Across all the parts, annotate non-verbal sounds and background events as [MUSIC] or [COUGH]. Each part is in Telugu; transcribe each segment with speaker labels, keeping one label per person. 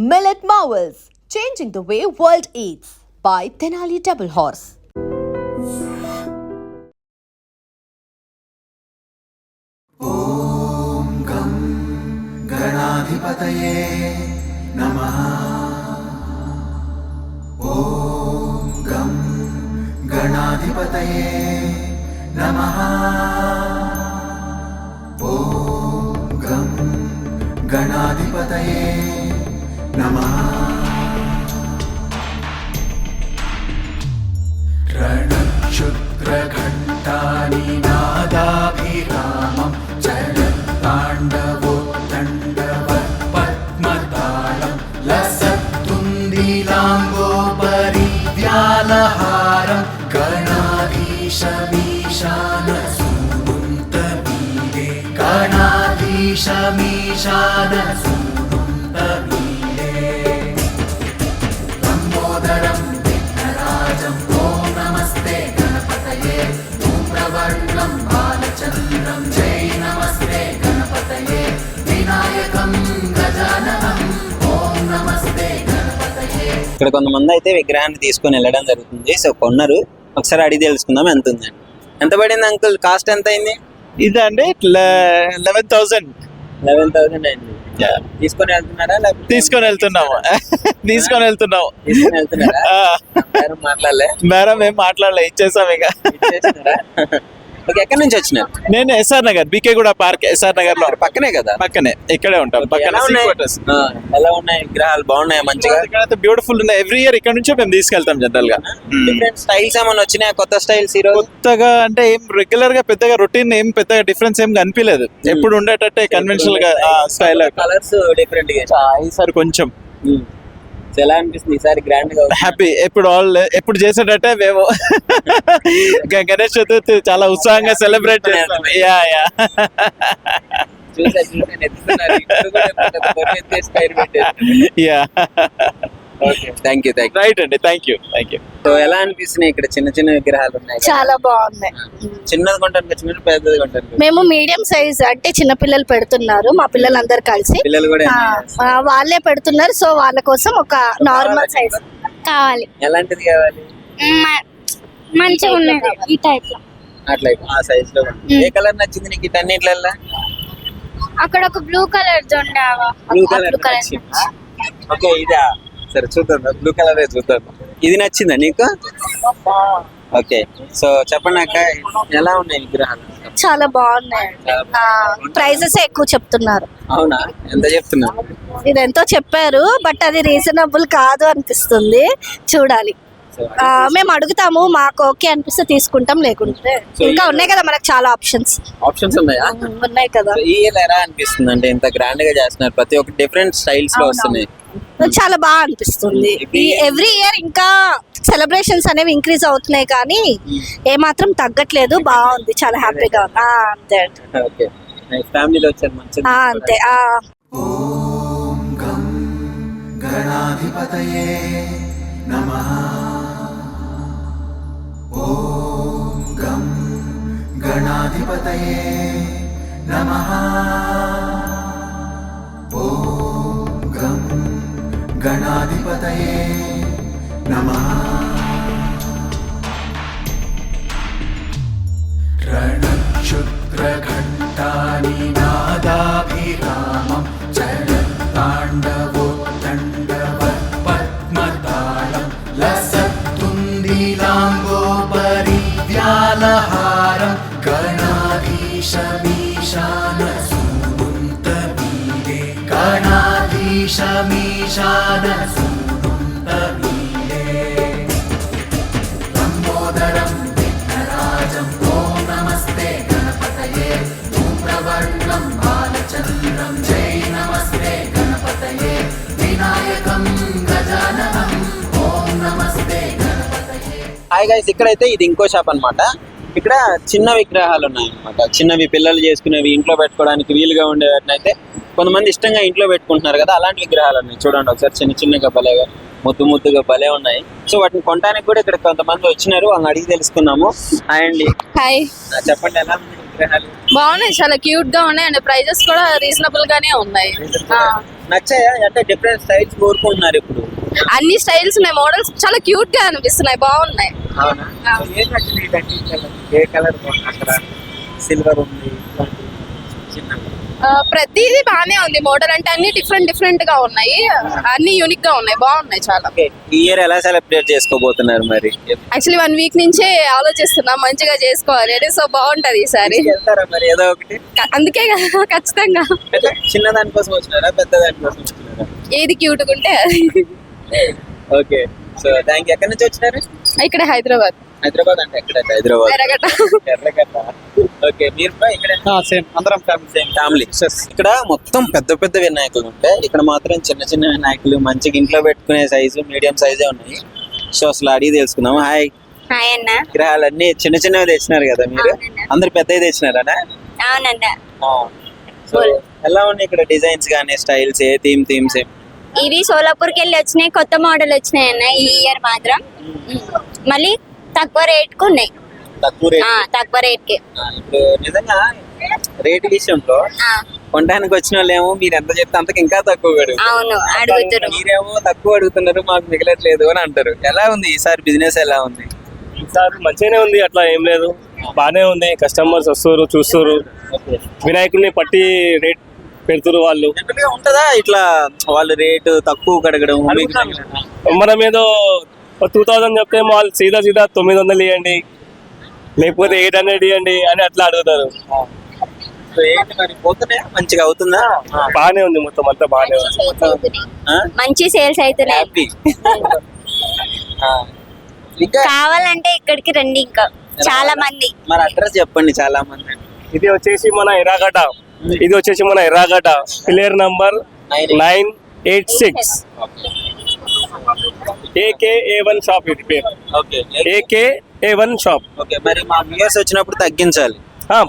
Speaker 1: Millet Marvels, changing the way world eats by Tenali Double Horse.
Speaker 2: गणाधिपतये नमः ॐ गं गणाधिपतये नमः ॐ गं गणाधिपतये नमः। शुक्रखण्टानिनादाभिरामम् नादाभिरामं पाण्डवो दण्डवपद्मतालम् लस तुन्दिलाङ्गोपरि व्यालहारम् गणाधीशमीशानन्तीरे गणाधीशमीशान
Speaker 3: ఇక్కడ కొంతమంది అయితే విగ్రహాన్ని తీసుకొని వెళ్ళడం జరుగుతుంది. సో కొన్నారు ఒకసారి అడిగి తెలుసుకుందాం ఎంత ఉందండి ఎంత పడింది అంకుల్? కాస్ట్ ఎంత అయింది?
Speaker 4: ఇదండి లెవెన్ థౌసండ్
Speaker 3: లెవెన్ థౌసండ్ అయింది. తీసుకొని వెళ్తున్నారా?
Speaker 4: తీసుకొని వెళ్తున్నాము. తీసుకొని వెళ్తున్నాము.
Speaker 3: మాట్లాడలే.
Speaker 4: మేడం ఏం మాట్లాడలే ఇచ్చేసాం ఇక.
Speaker 3: ఎక్కడి నుంచి వచ్చినారు?
Speaker 4: నేను SR Nagar BK Guda park SR నగర్లో
Speaker 3: పక్కనే కదా?
Speaker 4: పక్కనే ఇక్కడే ఉంటాం పక్కన
Speaker 3: ఎలా ఉన్నాయి? విగ్రహాలు? బాగున్నాయి మంచిగా?
Speaker 4: ఇక్కడైతే బ్యూటిఫుల్ ఉన్నాయి. ఎవ్రీ ఇయర్ ఇక్కడ నుంచే మేము తీసుకెళ్తాం జనరల్గా.
Speaker 3: డిఫరెంట్ స్టైల్స్ ఏమైనా వచ్చినాయి? కొత్త స్టైల్స్ ఈ
Speaker 4: కొత్తగా అంటే ఏం రెగ్యులర్గా పెద్దగా రొటీన్ ఏం పెద్దగా డిఫరెన్స్ ఏం కనిపించలేదు. ఎప్పుడు ఉండేటట్టే కన్వెన్షనల్గా స్టైల్
Speaker 3: కలర్స్ డిఫరెంట్గా
Speaker 4: ఈసారి కొంచెం.
Speaker 3: ఎలా అనిపిస్తుంది ఈసారి గ్రాండ్గా
Speaker 4: హ్యాపీ ఎప్పుడు ఆల్ ఎప్పుడు చేసేటట్టే మేము గణేష్ చతుర్థి చాలా ఉత్సాహంగా సెలబ్రేట్ చేస్తాం. యా యా
Speaker 3: చూసా చూసా. Yeah thank you thank you
Speaker 4: right అండి thank you thank you
Speaker 3: so ఎలా అనిపిస్తున్నాయి ఇక్కడ చిన్న చిన్న విగ్రహాలు ఉన్నాయి?
Speaker 5: చాలా బాగున్నాయి.
Speaker 3: చిన్నది కొంటాను చిన్న పెద్దది కొంటాను
Speaker 5: మేము మీడియం సైజ్ అంటే చిన్న పిల్లలు పెడుతున్నారు మా పిల్లలందరూ కలిసి.
Speaker 3: పిల్లలు కూడా
Speaker 5: వాళ్ళే పెడుతున్నారు సో వాళ్ళ కోసం ఒక నార్మల్ సైజ్
Speaker 6: కావాలి.
Speaker 3: ఎలాంటిది కావాలి?
Speaker 6: మంచిగా ఉన్నది ఈ టైప్లో.
Speaker 3: అట్లా ఆ సైజ్లో ఏ కలర్ నచ్చింది నీకు ఇటన్నిట్లల్లా
Speaker 6: అక్కడ ఒక బ్లూ కలర్ ఉండేవా
Speaker 3: బ్లూ కలర్ ఓకే ఇదా. సరే చూద్దాం. బ్లూ కలర్ చూద్దాం. ఇది నచ్చిందా నీకు? ఓకే. సో చెప్పండి అక్క ఎలా ఉన్నాయి విగ్రహాలు?
Speaker 5: చాలా బాగున్నాయి. ప్రైజెస్ ఎక్కువ చెప్తున్నారు.
Speaker 3: అవునా? ఎంత చెప్తున్నారు?
Speaker 5: ఇది ఎంతో చెప్పారు బట్ అది రీజనబుల్ కాదు అనిపిస్తుంది. చూడాలి. మేము అడుగుతాము మాకు ఓకే అనిపిస్తే తీసుకుంటాం లేకుంటే. ఇంకా ఉన్నాయి కదా మనకు చాలా ఆప్షన్స్
Speaker 3: ఆప్షన్స్ ఉన్నాయా?
Speaker 5: ఉన్నాయి కదా.
Speaker 3: ఈ ఎలా అనిపిస్తుంది అంటే ఇంత గ్రాండ్గా చేస్తున్నారు. ప్రతి ఒక్క డిఫరెంట్ స్టైల్స్లో వస్తున్నాయి.
Speaker 5: చాలా బాగా అనిపిస్తుంది.
Speaker 3: ఈ
Speaker 5: ఎవ్రీ ఇయర్ ఇంకా సెలబ్రేషన్స్ అనేవి ఇంక్రీజ్ అవుతున్నాయి కానీ ఏమాత్రం తగ్గట్లేదు. బాగుంది. చాలా హ్యాపీగా అంతే అంతే.
Speaker 2: గణాధిపతయే నమః. ఓం గం గణాధిపతయే నమః. गणाधिपतये नमः విషాద
Speaker 3: హాయ్ గైస్ ఇక్కడైతే ఇది ఇంకో షాప్ అనమాట ఇక్కడ చిన్న విగ్రహాలు ఉన్నాయి అనమాట చిన్నవి పిల్లలు చేసుకునేవి ఇంట్లో పెట్టుకోవడానికి వీలుగా ఉండేవాటినైతే కొంతమంది ఇష్టంగా ఇంట్లో పెట్టుకుంటున్నారు కదా అలాంటి విగ్రహాలు ఉన్నాయి చూడండి ఒకసారి చిన్న చిన్నగా భలేగా ముద్దు ముద్దుగా భలే ఉన్నాయి. సో వాటిని కొనడానికి కూడా ఇక్కడ కొంతమంది వచ్చినారు వాళ్ళని అడిగి తెలుసుకున్నాము. అండి
Speaker 6: హాయ్
Speaker 3: చెప్పండి ఎలా ఉన్నాయి విగ్రహాలు?
Speaker 6: బాగున్నాయి చాలా క్యూట్గా ఉన్నాయి అండ్ ప్రైజెస్ కూడా రీజనబుల్ గానే ఉన్నాయి.
Speaker 3: నచ్చాయా? అంటే డిఫరెంట్ స్టైల్స్ కోరుకుంటున్నారు ఇప్పుడు.
Speaker 7: అన్ని స్టైల్స్ ఉన్నాయి మోడల్స్ చాలా క్యూట్గా అనిపిస్తున్నాయి బాగున్నాయి.
Speaker 3: ఏం కలర్ సిల్వర్ ఉంది చిన్న
Speaker 7: ప్రతిదీ బాగానే ఉంది. మోడల్ అంటే అన్ని డిఫరెంట్ డిఫరెంట్గా ఉన్నాయి. అన్ని యూనిక్గా ఉన్నాయి. బాగున్నాయి చాలా.
Speaker 3: ఇయర్ ఎలా సెలబ్రేట్ చేసుకోబోతున్నారు మరి?
Speaker 7: యాక్చువల్లీ వన్ వీక్ నుంచే ఆలోచిస్తున్నా. మంచిగా చేసుకోవాలి. అని సో బాగుంటది ఈసారి.
Speaker 3: వెళ్తారా మరి? ఏదో ఒకటి?
Speaker 7: అందుకే కదా. ఖచ్చితంగా.
Speaker 3: అంటే చిన్న దానికోసం వచ్చినారా? పెద్ద దానికోసం వచ్చినారా?
Speaker 7: ఏది క్యూట్ ఉంటే
Speaker 3: ఓకే. సో థ్యాంక్ యూ ఎక్కడి నుంచి వచ్చినారు?
Speaker 7: ఇక్కడ హైదరాబాద్.
Speaker 3: హైదరాబాద్ అంటే ఎక్కడ? హైదరాబాద్.
Speaker 7: ఎర్రగడ్డ.
Speaker 3: ఎర్రగడ్డ. ఓకే మీరు కూడా ఇక్కడ
Speaker 4: సేమ్. అందరం ఫ్యామిలీ
Speaker 3: సేమ్. ఫ్యామిలీ ఇక్కడ మొత్తం పెద్ద పెద్ద వినాయకులు ఉంటాయి. ఇక్కడ మాత్రం చిన్న చిన్న వినాయకులు మంచిగా ఇంట్లో పెట్టుకునే సైజు మీడియం సైజే ఉన్నాయి. సో అసలు అడిగి తెలుసుకుందాం. హాయ్
Speaker 5: హాయ్ అన్న.
Speaker 3: విగ్రహాలన్నీ చిన్న చిన్నవి తెచ్చినారు కదా మీరు. అందరు పెద్దవి తెచ్చినారా సో ఎలా ఉన్నాయి ఇక్కడ డిజైన్స్ కానీ స్టైల్స్ ఏ థీమ్ థీమ్స్ ఏం?
Speaker 5: ఇవి సోలాపూర్కి వెళ్ళి వచ్చినాయి కొత్త మోడల్ వచ్చినాయి అన్న ఈ ఇయర్ మాత్రం. మళ్ళీ తక్కువ రేట్కి ఉన్నాయి.
Speaker 3: తక్కువ రేట్ నిజంగా రేట్ విషయంలో
Speaker 5: ఆ,
Speaker 3: కొనడానికి వచ్చిన వాళ్ళు ఏమో మీరు ఎంత చెప్తే అంతకు ఇంకా తక్కువ.
Speaker 5: అవును అడుగుతారు.
Speaker 3: మీరేమో తక్కువ అడుగుతున్నారు మాకు మిగలట్లేదు అని అంటారు. ఎలా ఉంది ఈసారి బిజినెస్ ఎలా ఉంది?
Speaker 8: ఈసారి మంచిగానే ఉంది అట్లా ఏం లేదు. బాగానే ఉంది కస్టమర్స్ వస్తారు చూస్తారు వినాయకుడిని పట్టి రేట్ పెడుతురు వాళ్ళు.
Speaker 3: ఉంటుందా ఇట్లా వాళ్ళు రేటు తక్కువ కడగడం?
Speaker 8: మనం ఏదో టూ థౌజండ్ చెప్తే వాళ్ళు సీదా సీదా తొమ్మిది వందలు ఇవ్వండి లేకపోతే ఎయిట్ హండ్రెడ్ ఇవ్వండి అని అట్లా అడుగుతారు.
Speaker 3: మంచిగా అవుతుందా?
Speaker 8: బాగానే ఉంది మొత్తం అంతా బాగానే ఉంది.
Speaker 5: మంచి సేల్స్ అవుతున్నాయి. కావాలంటే ఇక్కడికి రండి ఇంకా. చాలా మంది.
Speaker 3: మరి అడ్రస్ చెప్పండి చాలా మంది.
Speaker 8: ఇది వచ్చేసి మన ఎర్రాగడ్డ. ఇది వచ్చేసి మన Erragadda. Player number nine eight six AK A one shop ఇది పేరు.
Speaker 3: Okay.
Speaker 8: AK A one shop
Speaker 3: okay మరి మా వ్యూయర్స్ వచ్చినప్పుడు తగ్గించాలి.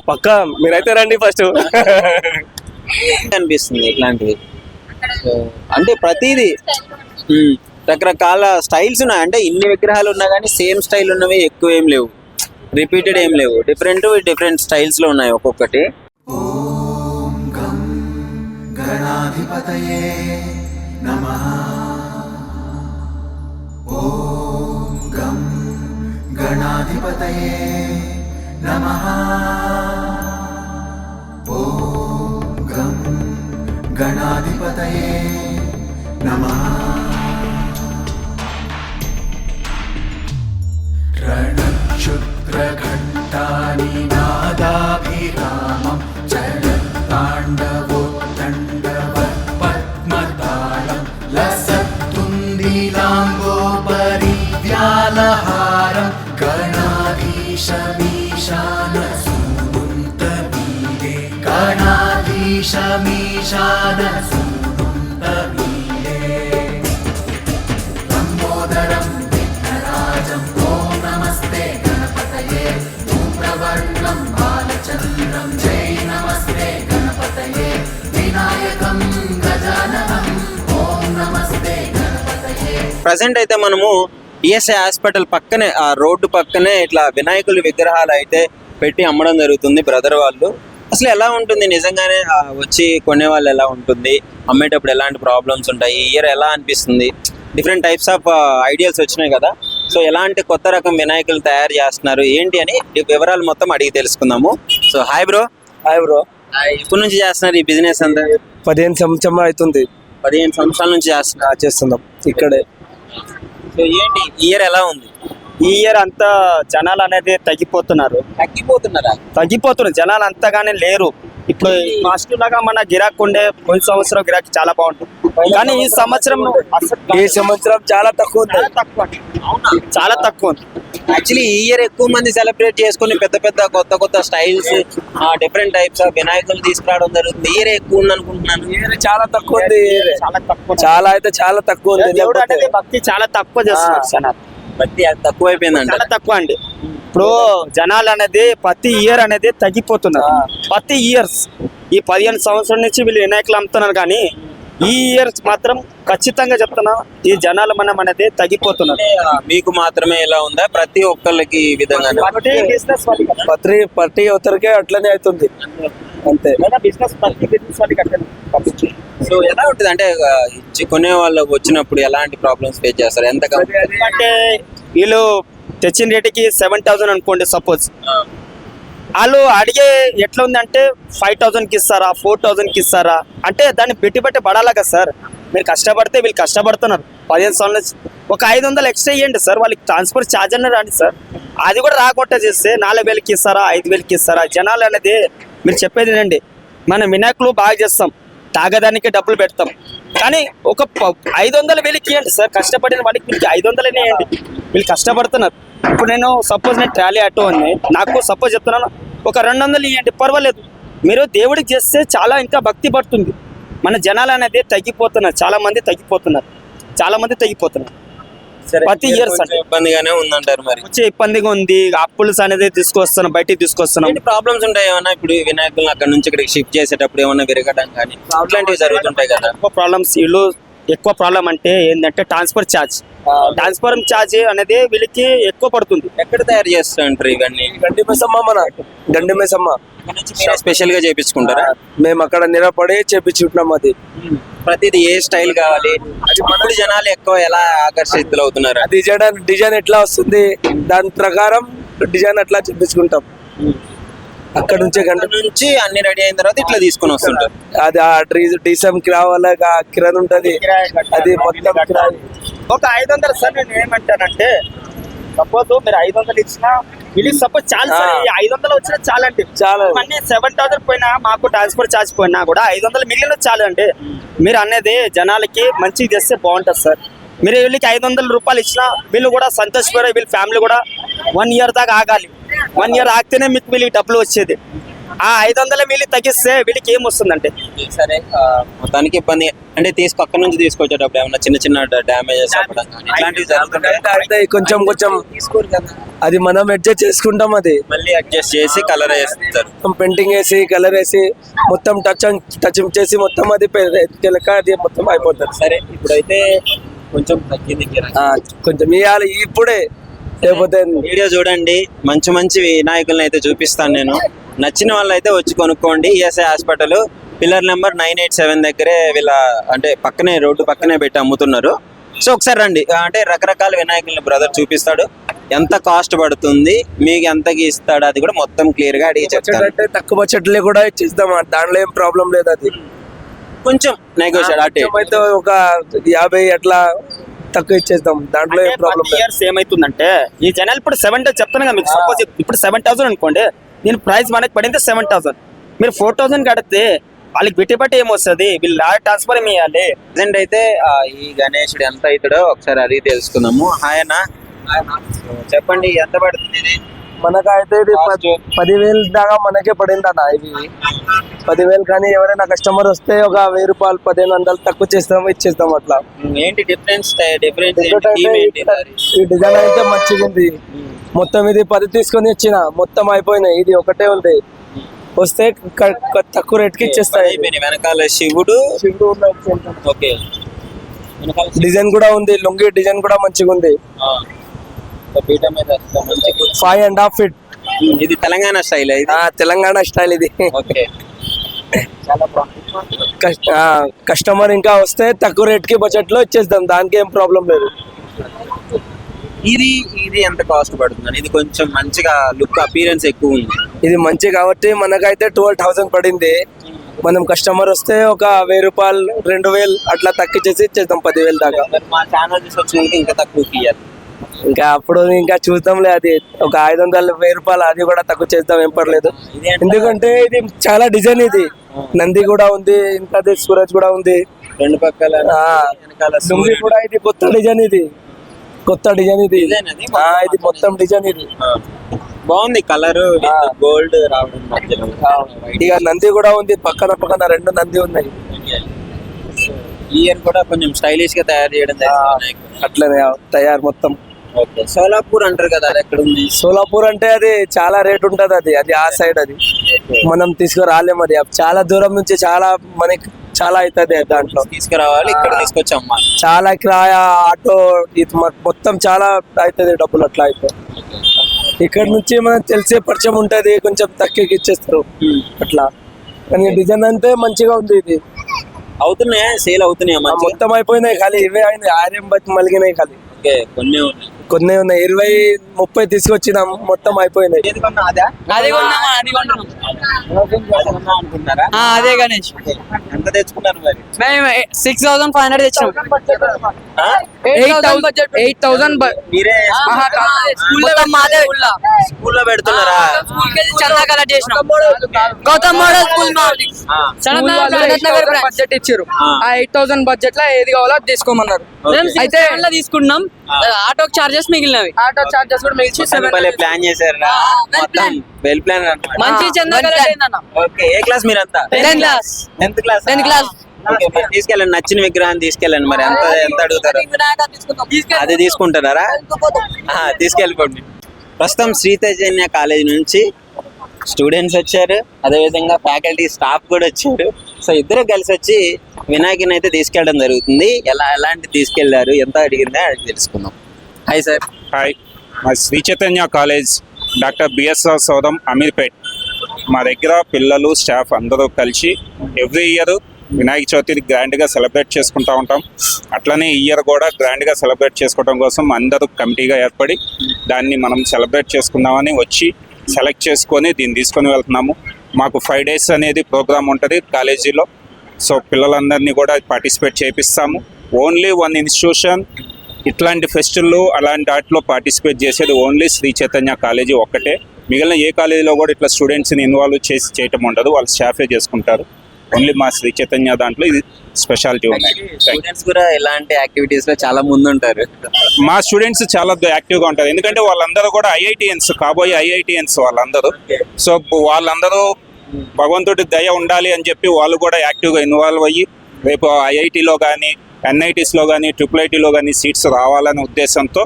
Speaker 8: పక్కా. మీరైతే రండి ఫస్ట్ [LAUGHS]
Speaker 3: అనిపిస్తుంది ఇట్లాంటివి. అంటే ప్రతిదీ రకరకాల స్టైల్స్ ఉన్నాయి. అంటే ఇన్ని విగ్రహాలు ఉన్నా కానీ సేమ్ స్టైల్ ఉన్నవి ఎక్కువ ఏం లేవు. రిపీటెడ్ ఏం లేవు. డిఫరెంట్ డిఫరెంట్ స్టైల్స్లో ఉన్నాయి ఒక్కొక్కటి.
Speaker 2: ॐ गं गणाधिपतये नमः ॐ गं गणाधिपतये नमः रणक्षुद्रघण्टानि नादाभिरामं चलत्ताण्डवोत्तण्डव पद्मतालं लसत्तुन्दिलाम्बोपरि व्यालहारं गणाधीशमीशानसूनुन्तमीरे गणाधीशमीशानसूनुन्तमीरे लम्बोदरं विघ्नराजं ॐ नमस्ते गणपतये धूम्रवर्णं बालचन्द्रं जय नमस्ते गणपतये विनायकं गजाननं ॐ नमस्ते गणपतये
Speaker 3: ప్రజెంట్ అయితే మనము ఈఎస్ఐ హాస్పిటల్ పక్కనే ఆ రోడ్డు పక్కనే ఇట్లా వినాయకుల విగ్రహాలు అయితే పెట్టి అమ్మడం జరుగుతుంది బ్రదర్ వాళ్ళు. అసలు ఎలా ఉంటుంది? నిజంగానే వచ్చి కొనే వాళ్ళు ఎలా ఉంటుంది? అమ్మేటప్పుడు ఎలాంటి ప్రాబ్లమ్స్ ఉంటాయి? ఈ ఇయర్ ఎలా అనిపిస్తుంది? డిఫరెంట్ టైప్స్ ఆఫ్ ఐడియాస్ వచ్చినాయి కదా. సో ఎలాంటి కొత్త రకం వినాయకులు తయారు చేస్తున్నారు? ఏంటి అని వివరాలు మొత్తం అడిగి తెలుసుకుందాము. So hi bro.
Speaker 8: Hi. Bro
Speaker 3: ఎప్పటి నుంచి చేస్తున్నారు ఈ బిజినెస్ అంతా?
Speaker 8: పదిహేను సంవత్సరం అవుతుంది.
Speaker 3: పదిహేను సంవత్సరాల నుంచి చేస్తున్నారు.
Speaker 8: చేస్తున్నాం. ఇక్కడే.
Speaker 3: సో ఏంటి? ఇయర్ ఎలా ఉంది?
Speaker 9: ఈ ఇయర్ అంతా జనాలు అనేది తగ్గిపోతున్నారు.
Speaker 3: తగ్గిపోతున్నారా?
Speaker 9: తగ్గిపోతున్నారు. జనాలు అంతగానే లేరు. ఇప్పుడు ఫస్ట్ లాగా మన గిరాక్ ఉండే పోయిన సంవత్సరం గిరాకీ చాలా బాగుంటుంది కానీ ఈ సంవత్సరం
Speaker 8: ఈ సంవత్సరం చాలా తక్కువ
Speaker 9: చాలా తక్కువ ఉంది.
Speaker 3: యాక్చువల్లీ ఈ ఇయర్ ఎక్కువ మంది సెలబ్రేట్ చేసుకుని పెద్ద పెద్ద కొత్త కొత్త స్టైల్స్ డిఫరెంట్ టైప్స్ ఆఫ్ వినాయకులు తీసుకురావడం జరుగుతుంది. ఈ ఇయర్ ఎక్కువ ఉంది అనుకుంటున్నాను.
Speaker 8: చాలా తక్కువ ఉంది.
Speaker 9: చాలా తక్కువ.
Speaker 8: చాలా అయితే చాలా తక్కువ ఉంది.
Speaker 9: భక్తి చాలా తక్కువ చేస్తున్నారు
Speaker 3: అది తక్కువ అయిపోయిందంట
Speaker 9: చాలా తక్కువ అండి. ఇప్పుడు జనాలు అనేది ప్రతి ఇయర్ అనేది తగ్గిపోతున్నారు. ప్రతి ఇయర్స్ ఈ పదిహేను సంవత్సరాల నుంచి వీళ్ళు వినాయకులు అమ్ముతున్నారు కానీ ఈ ఇయర్ మాత్రం ఖచ్చితంగా చెప్తున్నా ఈ జనాలు మనం అనేది తగ్గిపోతున్నారు.
Speaker 3: మీకు మాత్రమే ఇలా ఉందా? ప్రతి ఒక్కళ్ళకి ఈ విధంగా
Speaker 9: ప్రతి
Speaker 8: ప్రతి ఒక్కరికి అట్లనే అవుతుంది.
Speaker 9: అంతే. బిజినెస్ బిజినెస్
Speaker 3: సో ఎలా ఉంటుంది? అంటే కొనే వాళ్ళు వచ్చినప్పుడు ఎలాంటి ప్రాబ్లమ్స్ ఫేస్ చేస్తారు? ఎంత
Speaker 9: అంటే వీళ్ళు తెచ్చిన రేటుకి సెవెన్ థౌసండ్ అనుకోండి సపోజ్ వాళ్ళు అడిగే ఎట్లా ఉందంటే ఫైవ్ థౌసండ్కి ఇస్తారా ఫోర్ థౌసండ్కి ఇస్తారా? అంటే దాన్ని పెట్టి పెట్టి పడాలా కదా సార్ మీరు కష్టపడితే వీళ్ళు కష్టపడుతున్నారు. పదిహేను సంవత్సరాల ఒక ఐదు వందలు ఎక్స్ట్రా ఇవ్వండి సార్ వాళ్ళకి ట్రాన్స్ఫర్ ఛార్జ్ అన్న రాండి సార్ అది కూడా రాకుండా చేస్తే నాలుగు వేలకి ఇస్తారా ఐదు వేలకి ఇస్తారా? జనాలు అనేది మీరు చెప్పేది వినండి. మన వినాయకులు బాగా చేస్తాం. తాగడానికి డబ్బులు పెడతాం. కానీ ఒక ప- ఐదు వందల వేలకి ఇవ్వండి సార్ కష్టపడిన వాడికి మీకు ఐదు వందలనే ఇవ్వండి వీళ్ళు కష్టపడుతున్నారు. ఇప్పుడు నేను సపోజ్ నేను ట్రాలీ ఆటో ఉంది. నాకు సపోజ్ చెప్తున్నాను. ఒక రెండు వందలు ఇవ్వండి పర్వాలేదు. మీరు దేవుడికి చేస్తే చాలా ఇంకా భక్తి పడుతుంది. మన జనాలు అనేది తగ్గిపోతున్నారు. చాలామంది తగ్గిపోతున్నారు. చాలా మంది తగ్గిపోతున్నారు. ప్రతి years
Speaker 3: కొంచెం ఇబ్బందిగానే ఉందంటారు మరి.
Speaker 9: వచ్చే ఇబ్బందిగా ఉంది. అప్పులు అనేది తీసుకొస్తున్నాం బయటికి తీసుకొస్తున్నాం.
Speaker 3: ప్రాబ్లమ్స్ ఉంటాయి? ఏమన్నా ఇప్పుడు ఈ వినాయకులను అక్కడ నుంచి ఇక్కడికి షిఫ్ట్ చేసేటప్పుడు ఏమన్నా విరగడం కానీ ఇట్లాంటివి జరుగుతుంటాయి కదా.
Speaker 9: ప్రాబ్లమ్స్ వీళ్ళు ఎక్కువ ప్రాబ్లం అంటే ఏంటంటే ట్రాన్స్ఫర్ ఛార్జ్. ట్రాన్స్ఫర్ ఛార్జ్ అనేది వీళ్ళకి ఎక్కువ పడుతుంది.
Speaker 3: ఎక్కడ తయారు చేస్తుంటారు ఇవన్నీ?
Speaker 10: గండి మెసమ్మ మన గండి
Speaker 3: స్పెషల్గా చేపించుకుంటారా?
Speaker 10: మేము అక్కడ నిలబడి చేపించుకుంటున్నాం అది.
Speaker 3: ప్రతిది ఏ స్టైల్ కావాలి? ఇప్పుడు జనాలు ఎక్కువ ఎలా ఆకర్షితులు అవుతున్నారు?
Speaker 10: డిజైన్ డిజైన్ ఎట్లా వస్తుంది? దాని ప్రకారం డిజైన్ అట్లా చేపించుకుంటాం. అక్కడ నుంచే గంట
Speaker 3: నుంచి అన్ని రెడీ అయిన తర్వాత ఇట్లా తీసుకొని వస్తుంటారు.
Speaker 10: అది ఆ డ్రీ డీసెం కిరా వల్ల కిరణ్ ఉంటది. అది మొత్తం.
Speaker 9: ఒక ఐదు వందలు సార్ నేను ఏమంటానంటే సపోజ్ మీరు ఐదు వందలు ఇచ్చినా వీళ్ళకి సపోజ్ చాలు ఐదు వందలు వచ్చినా చాలండి.
Speaker 10: చాలు.
Speaker 9: అన్ని సెవెన్ థౌసండ్ పోయినా మాకు ట్రాన్స్ఫర్ ఛార్జ్ పోయినా కూడా ఐదు వందలు మిగిలిన చాలు అండి మీరు అనేది జనాలకి మంచిగా చేస్తే బాగుంటుంది సార్. మీరు వీళ్ళకి ఐదు వందల రూపాయలు ఇచ్చినా వీళ్ళు కూడా సంతోషపడే వీళ్ళ ఫ్యామిలీ కూడా వన్ ఇయర్ దాకా ఆగాలి. వన్ ఇయర్ ఆగితేనే మీకు వీళ్ళకి డబ్బులు వచ్చేది. ఆ ఐదు వందల మిగిలి తగ్గిస్తే వీళ్ళకి ఏం వస్తుందంటే?
Speaker 3: సరే మొత్తానికి ఇబ్బంది. అంటే తీసుకు అక్కడ నుంచి తీసుకొచ్చేటప్పుడు ఏమన్నా చిన్న చిన్న డ్యామేజెస్ జరుగుతుంటాయి
Speaker 10: అయితే కొంచెం కొంచెం అది మనం అడ్జస్ట్ చేసుకుంటాం అది.
Speaker 3: మళ్ళీ అడ్జస్ట్ చేసి కలర్ వేస్తారు.
Speaker 10: పెయింటింగ్ వేసి కలర్ వేసి మొత్తం టచ్ టచ్ చేసి మొత్తం అది తెలక అది మొత్తం అయిపోతుంది.
Speaker 3: సరే ఇప్పుడైతే కొంచెం తగ్గింది
Speaker 10: కొంచెం ఇవ్వాలి ఇప్పుడే. లేకపోతే
Speaker 3: వీడియో చూడండి. మంచి మంచి వినాయకులను అయితే చూపిస్తాను నేను. నచ్చిన వాళ్ళు అయితే వచ్చి కొనుక్కోండి. ESI hospital pillar number nine eight seven దగ్గరే వీళ్ళ అంటే పక్కనే రోడ్డు పక్కనే పెట్టి అమ్ముతున్నారు. సో ఒకసారి రండి. అంటే రకరకాల వినాయకులను బ్రదర్ చూపిస్తాడు. ఎంత కాస్ట్ పడుతుంది మీకు ఎంతకి ఇస్తాడు అది కూడా మొత్తం క్లియర్గా అడిగి
Speaker 10: తక్కువ బడ్జెట్లో కూడా ఇచ్చిద్దాం. దాంట్లో ఏం ప్రాబ్లం లేదు అది.
Speaker 3: కొంచెం. నెగోషియేట్ అటే
Speaker 10: అయితే ఒక యాభై అట్లా తక్కువ ఇచ్చేస్తాం దాంట్లో ఏం ప్రాబ్లం లేదు.
Speaker 9: ఇయర్స్ ఏమైతుందంటే ఈ జనాలు ఇప్పుడు సెవెన్ చెప్తాను కదా మీకు సపోజ్ ఇప్పుడు సెవెన్ థౌసండ్ అనుకోండి నేను ప్రైస్ మనకి పడింది సెవెన్ థౌసండ్ మీరు ఫోర్ థౌసండ్ కడితే వాళ్ళకి బిట్టి బట్టి ఏమొస్తుంది? వీళ్ళు ట్రాన్స్ఫర్ ఏమి ఇవ్వాలి
Speaker 3: ప్రజెంట్ అయితే ఈ గణేశుడు ఎంత అవుతాడో ఒకసారి అడిగి తెలుసుకుందాము. ఆయన చెప్పండి ఎంత పడుతుంది ఇది?
Speaker 10: మనకైతే ఇది పదివేలు దాకా మనకే పడింది అన్న ఇవి పదివేలు కానీ ఎవరైనా కస్టమర్ వస్తే ఒక వెయ్యి రూపాయలు పదిహేను వందలు తక్కువ చేస్తాం ఇచ్చేస్తాం అట్లా.
Speaker 3: ఏంటి డిఫరెన్స్
Speaker 10: ఈ డిజైన్ అయితే మంచిగా ఉంది. మొత్తం ఇది పది తీసుకొని ఇచ్చిన మొత్తం అయిపోయినాయి. ఇది ఒకటే ఉంది. వస్తే తక్కువ రేట్కి ఇచ్చేస్తాయి.
Speaker 3: వెనకాల శివుడు. ఓకే. వెనకాల
Speaker 10: డిజైన్ కూడా ఉంది. లొంగి డిజైన్ కూడా మంచిగా ఉంది. ఫైవ్ అండ్ హాఫ్ ఫీట్
Speaker 3: ఇది తెలంగాణ స్టైల్ ఇది?
Speaker 10: తెలంగాణ స్టైల్ ఇది. కస్టమర్ ఇంకా వస్తే తక్కువ రేట్కి బడ్జెట్లో ఇచ్చేస్తాం. దానికి ఏం ప్రాబ్లం లేదు.
Speaker 3: ఇది ఇది ఎంత కాస్ట్ పడుతుంది ఇది కొంచెం మంచిగా లుక్ అపీరెన్స్ ఎక్కువ ఉంది.
Speaker 10: ఇది మంచి కాబట్టి మనకైతే ట్వెల్వ్ థౌసండ్ పడింది. మనం కస్టమర్ వస్తే ఒక వెయ్యి రూపాయలు రెండు వేలు అట్లా తగ్గించేసి ఇచ్చేద్దాం పదివేలు దాకా.
Speaker 3: మా ఛానల్ చూసి వచ్చినందుకు ఇంకా తక్కువ ఇయ్యాలి.
Speaker 10: ఇంకా అప్పుడు ఇంకా చూద్దాంలే అది. ఒక ఐదు వందలు వెయ్యి రూపాయలు అది కూడా తక్కువ చేద్దాం ఏం పర్లేదు. ఎందుకంటే ఇది చాలా డిజైన్ ఇది. నంది కూడా ఉంది ఇంకా సూరజ్ కూడా ఉంది.
Speaker 3: రెండు పక్కల సూర్యుడు.
Speaker 10: కూడా ఇది కొత్త డిజైన్ ఇది. కొత్త డిజైన్ ఇది. ఇది మొత్తం డిజైన్ ఇది.
Speaker 3: బాగుంది కలర్ గోల్డ్ రావడం మధ్యలో.
Speaker 10: ఇక నంది కూడా ఉంది పక్కన పక్కన రెండు నంది ఉన్నాయి.
Speaker 3: ఇయర్ కూడా కొంచెం స్టైలిష్గా తయారు చేయడం
Speaker 10: అట్లనే తయారు మొత్తం.
Speaker 3: ఓకే. సోలాపూర్ అంటారు కదా అది ఎక్కడ ఉంది?
Speaker 10: సోలాపూర్ అంటే అది చాలా రేట్ ఉంటది అది అది ఆ సైడ్ అది. మనం తీసుకురాలేము అది. చాలా దూరం నుంచి చాలా మనకి చాలా అవుతుంది దాంట్లో.
Speaker 3: తీసుకురావాలి ఇక్కడ తీసుకొచ్చి
Speaker 10: చాలా కిరాయ ఆటో ఇది మొత్తం చాలా అవుతుంది డబ్బులు అట్లా అయితే. ఇక్కడ నుంచి మనకు తెలిసే పరిచయం ఉంటది కొంచెం తక్కువకి ఇచ్చేస్తారు అట్లా. కానీ డిజైన్ అంటే మంచిగా ఉంది ఇది.
Speaker 3: అవుతున్నాయా? సేల్ అవుతున్నాయా
Speaker 10: మొత్తం అయిపోయినాయి ఖాళీ ఇవే అయినాయి. ఆర్యం బట్టి మలిగినాయి ఖాళీ.
Speaker 3: ఓకే కొన్ని ఉన్నాయి.
Speaker 10: కొన్ని ఉన్నాయి. ఇరవై ముప్పై తీసుకొచ్చినాం. మొత్తం అయిపోయినాయి.
Speaker 3: అదా
Speaker 11: అది కొన్నాం. ఆ, గణేష్.
Speaker 3: ఎంత తెచ్చుకున్నారు మరి?
Speaker 11: మేము సిక్స్ థౌసండ్ ఫైవ్ హండ్రెడ్ తెచ్చినాం.
Speaker 3: ఆ?
Speaker 11: ఎయిట్ థౌసండ్ ఎయిట్ థౌసండ్
Speaker 3: మీరే
Speaker 11: మొత్తం మాదే
Speaker 3: స్కూల్లో పెడుతున్నారా?
Speaker 11: స్కూల్కి చందా కలెక్ట్ చేసినాం. గౌతమ్ మోడల్ స్కూల్ మాది
Speaker 3: ఆ.
Speaker 11: సనత్ నగర్ branch.
Speaker 12: బడ్జెట్ ఇచ్చారు.
Speaker 3: ఆ.
Speaker 12: ఎయిట్ థౌసండ్ బడ్జెట్లో ఏది కావాలో అది తీసుకోమన్నారు.
Speaker 11: మేము అయితే తీసుకున్నాం. ఆటో చార్జెస్ మిగిలినవి.
Speaker 12: ఆటో చార్జెస్ కూడా మిగిల్చి
Speaker 3: ప్లాన్ చేశారా వెల్ ప్లాన్ అన్నమాట
Speaker 11: మంచి
Speaker 3: ఓకే ఏ క్లాస్ మీరంతా? Tenth class
Speaker 11: tenth class.
Speaker 3: Okay మరి తీసుకెళ్ళండి. నచ్చిన విగ్రహాన్ని తీసుకెళ్ళండి మరి. ఎంత ఎంత అడుగుతారు? అది తీసుకుంటారా ఆ, తీసుకెళ్ళిపోండి. ప్రస్తుతం శ్రీ చైతన్య కాలేజ్ నుంచి స్టూడెంట్స్ వచ్చారు. అదేవిధంగా ఫ్యాకల్టీ స్టాఫ్ కూడా వచ్చారు. సో ఇద్దరు కలిసి వచ్చి వినాయకుని అయితే తీసుకెళ్ళడం జరుగుతుంది. ఎలా ఎలాంటి తీసుకెళ్ళారు ఎంత అడిగిందో అడిగి తెలుసుకుందాం. హాయ్ సార్
Speaker 13: హాయ్ మా Sri Chaitanya college. Doctor BSR సౌదం Ameerpet. మా దగ్గర పిల్లలు స్టాఫ్ అందరూ కలిసి ఎవ్రీ ఇయర్ వినాయక చవితిని గ్రాండ్గా సెలబ్రేట్ చేసుకుంటూ ఉంటాం. అట్లనే ఈ ఇయర్ కూడా గ్రాండ్గా సెలబ్రేట్ చేసుకోవడం కోసం అందరూ కమిటీగా ఏర్పడి దాన్ని మనం సెలబ్రేట్ చేసుకుందామని వచ్చి సెలెక్ట్ చేసుకొని దీన్ని తీసుకొని వెళ్తున్నాము. మాకు ఫైవ్ డేస్ అనేది ప్రోగ్రామ్ ఉంటుంది కాలేజీలో. సో పిల్లలందరినీ కూడా పార్టిసిపేట్ చేపిస్తాము. ఓన్లీ వన్ ఇన్స్టిట్యూషన్ ఇట్లాంటి ఫెస్టివల్ అలాంటి వాటిలో పార్టిసిపేట్ చేసేది ఓన్లీ శ్రీ చైతన్య కాలేజీ ఒక్కటే. మిగిలిన ఏ కాలేజీలో కూడా ఇట్లా స్టూడెంట్స్ని ఇన్వాల్వ్ చేసి చేయటం ఉండదు వాళ్ళు స్టాఫే చేసుకుంటారు. ఓన్లీ మా శ్రీ చైతన్య దాంట్లో ఇది స్పెషాలిటీ ఉన్నాయి.
Speaker 3: స్టూడెంట్స్ కూడా ఇలాంటి యాక్టివిటీస్లో చాలా ముందు ఉంటారు
Speaker 13: మా స్టూడెంట్స్ చాలా యాక్టివ్గా ఉంటారు. ఎందుకంటే వాళ్ళందరూ కూడా ఐఐటిఎన్స్ కాబోయే ఐఐటిఎన్స్ వాళ్ళందరూ. సో వాళ్ళందరూ భగవంతుడి దయ ఉండాలి అని చెప్పి వాళ్ళు కూడా యాక్టివ్గా ఇన్వాల్వ్ అయ్యి రేపు ఐఐటిలో కానీ ఎన్ఐటీస్లో కానీ ట్రిపుల్ ఐటీలో కానీ సీట్స్ రావాలనే ఉద్దేశంతో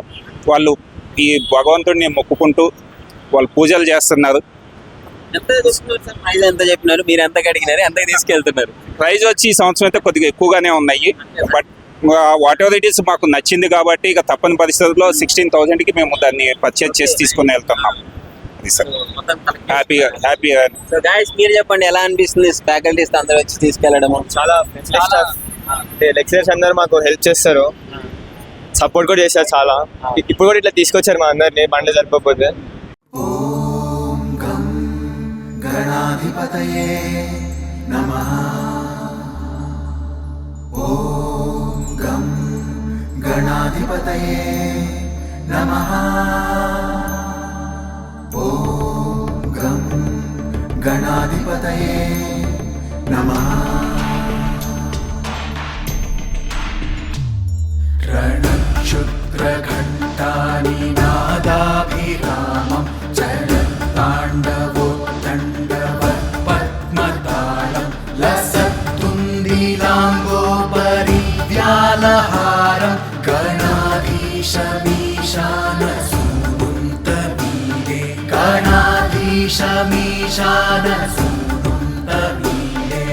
Speaker 13: వాళ్ళు ఈ భగవంతుడిని మొక్కుకుంటూ వాళ్ళు పూజలు చేస్తున్నారు.
Speaker 3: ఎంత ప్రైస్ ఎంత చెప్పినారు? మీరు ఎంత అడిగినారు? ఎంతకి తీసుకెళ్తున్నారు?
Speaker 13: ప్రైజ్ వచ్చి ఈ సంవత్సరం అయితే కొద్దిగా ఎక్కువగానే ఉన్నాయి. But whatever it is మాకు నచ్చింది కాబట్టి ఇక తప్పని పరిస్థితుల్లో సిక్స్టీన్ థౌజండ్కి మేము దాన్ని పర్చేజ్ చేసి తీసుకుని వెళ్తున్నాం. అనిపిస్తుంది సార్ హ్యాపీగా హ్యాపీగా
Speaker 3: సో గాయస్ మీరు చెప్పండి ఎలా అనిపిస్తుంది ఫ్యాకల్టీస్ అందరూ వచ్చి తీసుకెళ్ళడము?
Speaker 9: చాలా లెక్చరర్స్ అందరూ మాకు హెల్ప్ చేస్తారు. సపోర్ట్ కూడా చేశారు చాలా. Ah. ఇప్పుడు కూడా ఇట్లా తీసుకొచ్చారు మా అందరిని బండ్లు
Speaker 2: జరపకపోతే గణాధిపతయే నమః. గణాధిపతయే నమః. गणाधिपतये नमः ॐ गं गणाधिपतये नमः रणक्षुद्रघण्टानि नादाभिरामं चलत्ताण्डवोत्तण्डवत्पद्मतालं लसत्तुन्दिलाम्बोपरिव्यालहारं गणाधीशमीशानसूनुन्तमीरे गणाधीशमीशानसूनुन्तमीरे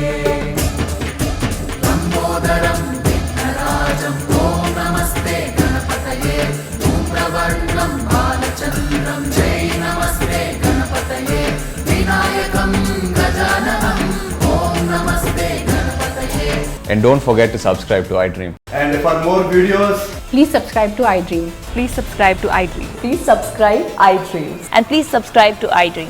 Speaker 2: लम्बोदरं विघ्नराजं ॐ नमस्ते गणपतये धूम्रवर्णं बालचन्द्रं जय नमस्ते गणपतये विनायकं गजाननम् ॐ नमस्ते गणपतये
Speaker 4: And don't forget to subscribe to iDream.
Speaker 9: And for more videos,
Speaker 6: Please subscribe to iDream.
Speaker 1: Please subscribe to iDream.
Speaker 6: Please subscribe iDream.
Speaker 1: And please subscribe to iDream.